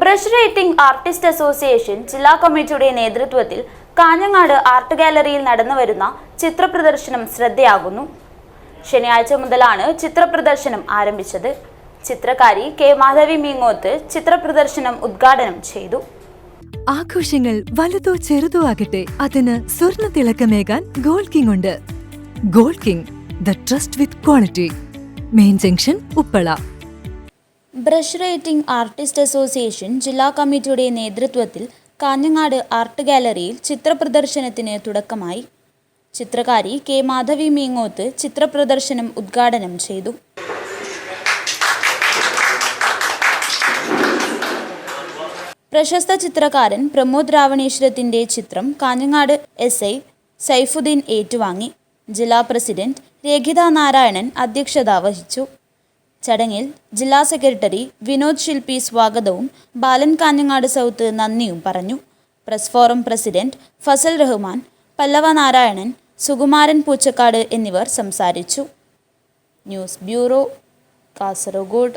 Brush writing artist association ജില്ലാ കമ്മിറ്റിയുടെ നേതൃത്വത്തിൽ കാഞ്ഞങ്ങാട് ആർട്ട് ഗാലറിയിൽ നടന്നുവരുന്ന ചിത്രപ്രദർശനം ശ്രദ്ധയാകുന്നു. ശനിയാഴ്ച മുതലാണ് ചിത്രപ്രദർശനം ആരംഭിച്ചത്. ചിത്രകാരി കെ മാധവി മീങ്ങോത്ത് ചിത്രപ്രദർശനം ഉദ്ഘാടനം ചെയ്തു. ആഘോഷങ്ങൾ വലുതോ ചെറുതോ ആകട്ടെ അതിന് സ്വർണ തിളക്കമേകാൻ ഗോൾഡ് കിങ് ഉണ്ട്. Gold king the trust with quality. Main junction Uppala. Brush writing artist association ജില്ലാ കമ്മിറ്റിയുടെ നേതൃത്വത്തിൽ കാഞ്ഞങ്ങാട് ആർട്ട് ഗാലറിയിൽ ചിത്രപ്രദർശനത്തിന് തുടക്കമായി. ചിത്രകാരി കെ. മാധവി മീങ്ങോത്ത് ചിത്രപ്രദർശനം ഉദ്ഘാടനം ചെയ്തു. പ്രശസ്ത ചിത്രകാരൻ പ്രമോദ് രാവണേശ്വരത്തിന്റെ ചിത്രം കാഞ്ഞങ്ങാട് എസ്. ഐ. സൈഫുദ്ദീൻ ഏറ്റുവാങ്ങി. ജില്ലാ പ്രസിഡന്റ് രേഖിത നാരായണൻ അധ്യക്ഷത വഹിച്ചു. ചടങ്ങിൽ ജില്ലാ സെക്രട്ടറി വിനോദ് ശില്പി സ്വാഗതവും ബാലൻ കാഞ്ഞങ്ങാട് സൗത്ത് നന്ദിയും പറഞ്ഞു. Press forum president Fazal Rahman Pallava Narayanan Sukumaran Poochakkad എന്നിവർ സംസാരിച്ചു. News bureau Kasaragod.